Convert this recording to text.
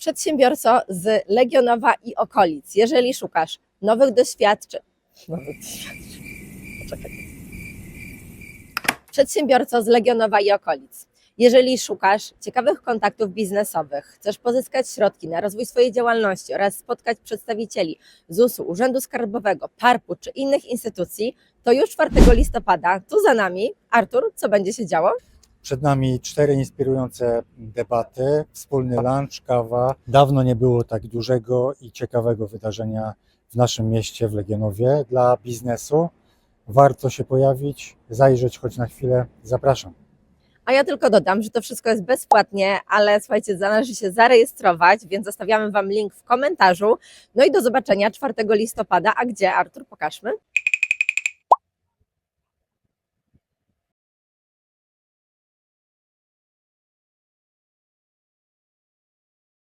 Przedsiębiorco z Legionowa i okolic, jeżeli szukasz nowych doświadczeń, nowych doświadczeń, poczekaj. Przedsiębiorco z Legionowa i okolic, jeżeli szukasz ciekawych kontaktów biznesowych, chcesz pozyskać środki na rozwój swojej działalności oraz spotkać przedstawicieli ZUS-u, Urzędu Skarbowego, PARP-u czy innych instytucji, to już 4 listopada, tu za nami, Artur, co będzie się działo? Przed nami cztery inspirujące debaty, wspólny lunch, kawa. Dawno nie było tak dużego i ciekawego wydarzenia w naszym mieście, w Legionowie, dla biznesu. Warto się pojawić, zajrzeć choć na chwilę. Zapraszam. A ja tylko dodam, że to wszystko jest bezpłatnie, ale słuchajcie, należy się zarejestrować, więc zostawiamy Wam link w komentarzu. No i do zobaczenia 4 listopada. A gdzie, Artur, pokażmy?